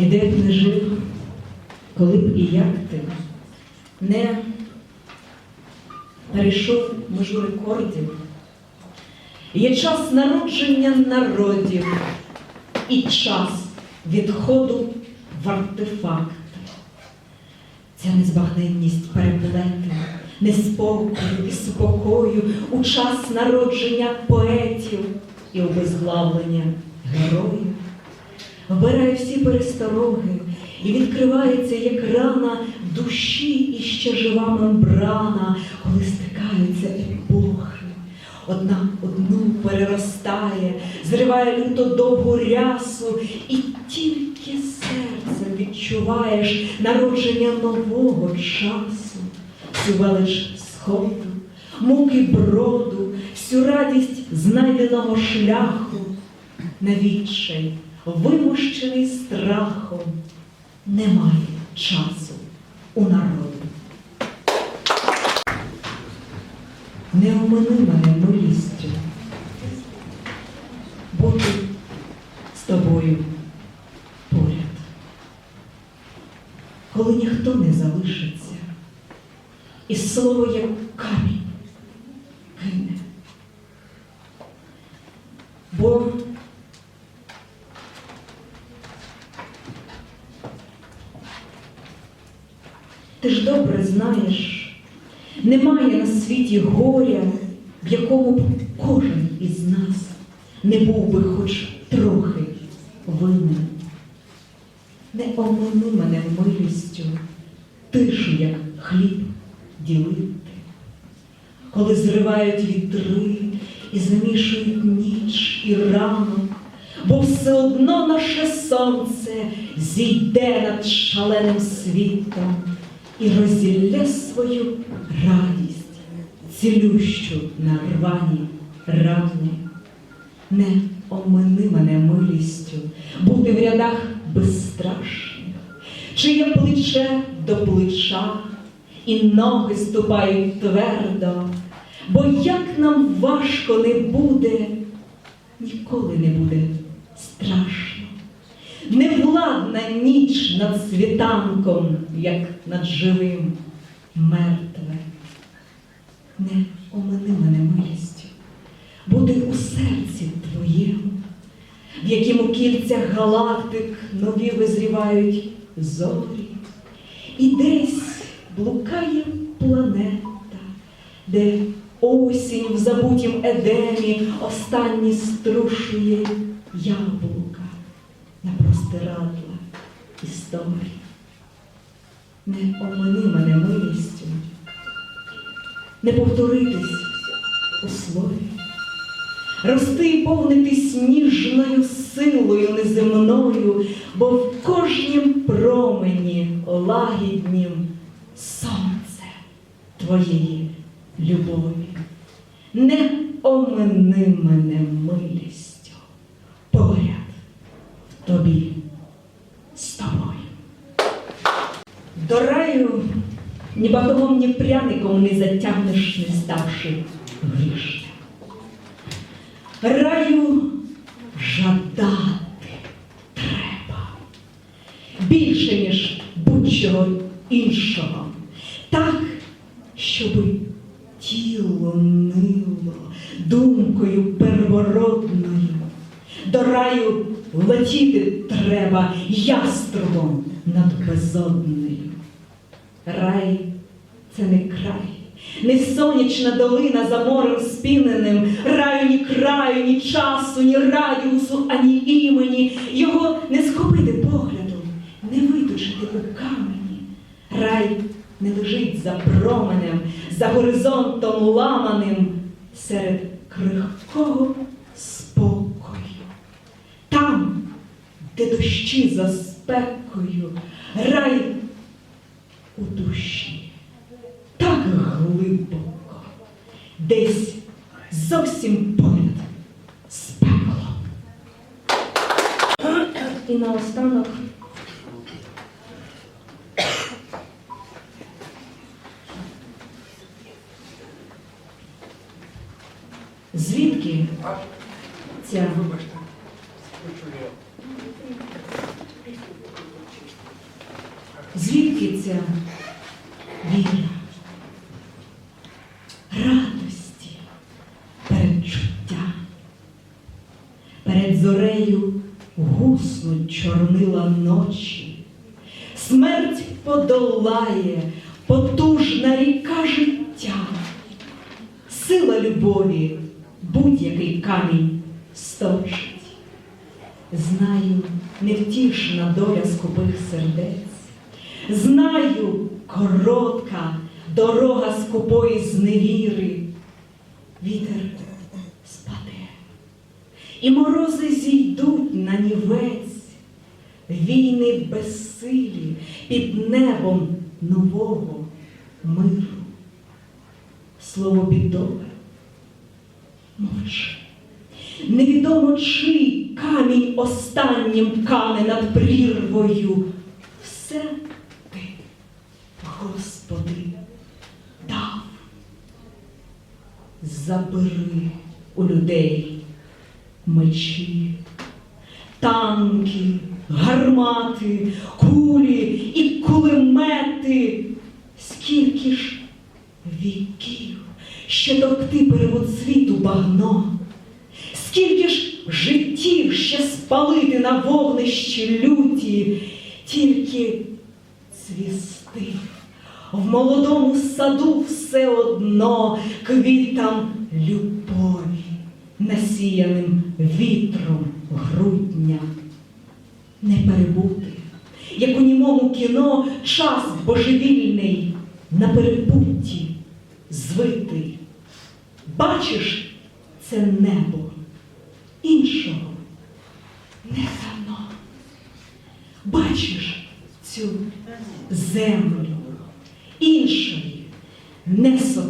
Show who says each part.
Speaker 1: І де б не жив, коли б і як ти не перейшов межу рекордів. Є час народження народів і час відходу в артефакт. Ця незбагненність переплети, неспокою і спокою у час народження поетів і обезглавлення героїв. Вбирає всі перестороги і відкривається, як рана душі і ще жива мембрана, коли стикаються епохи. Одна одну переростає, зриває люто довгу рясу, і тільки серцем відчуваєш народження нового часу, всю велич сходу, муки броду, всю радість знайденого шляху, навічай, вимощений страхом, немає часу у народу. Не омини мене милістю, бути з тобою поряд, коли ніхто не залишиться, і слово як камінь кине. Бо ти ж добре знаєш, немає на світі горя, в якому б кожен із нас не був би хоч трохи винен. Не омини мене милістю, тишу, як хліб ділити, коли зривають вітри і замішують ніч і ранок, бо все одно наше сонце зійде над шаленим світом і розділля свою радість, цілющу на рвані рани. Не омини мене милістю, бути в рядах безстрашних, чиє плече до плеча, і ноги ступають твердо, бо як нам важко не буде, ніколи не буде ніч над світанком, як над живим, мертве. Не омини мене милістю, бути у серці твоєму, в якому кільцях галактик нові визрівають зорі, і десь блукає планета, де осінь в забутім едемі останні струшує яблука на простирадла історії. Не омини мене милістю, не повторитись у слові, рости і повнитись ніжною силою неземною, бо в кожнім промені лагіднім сонце твоєї любові. Не омини мене милістю, поряд в тобі з тобою. До раю ні батогом, ні пряником не затягнеш, не ставши грішним. Раю жадати треба більше, ніж будь-чого іншого, так, щоби тіло нило думкою первородною. До раю летіти треба яструбом над безоднею. Рай це не край, не сонячна долина за морем спіненим, раю ні краю, ні часу, ні радіусу, ані імені. Його не схопити поглядом, не виточити у камені. Рай не лежить за променем, за горизонтом ламаним, серед крихкого спокою. Там, де дощі за спекою, рай у душі, так глибоко, десь зовсім поряд з пеклом. І наостанок звідки ця. Звідки ця віра? Радості, передчуття. Перед зорею гуснуть чорнила ночі. Смерть подолає потужна ріка життя. Сила любові будь-який камінь сточить. Знаю, невтішна доля скупих сердець. Знаю, коротка дорога скупої зневіри. Вітер спаде, і морози зійдуть на нівець. Війни безсилі під небом нового миру. Слово бідове мовчи. Невідомо чий камінь останнім кане над прірвою. Все Господи, дав. Забери у людей мечі, танки, гармати, кулі і кулемети. Скільки ж віків ще товкти перевод світу багно, скільки ж життів ще спалити на вогнищі люті, тільки цвісти. В молодому саду все одно квітам любові, насіяним вітром грудня. Не перебути, як у німому кіно час божевільний на перепутті звитий. Бачиш це небо, іншого не дано. Бачиш цю землю, сотворити.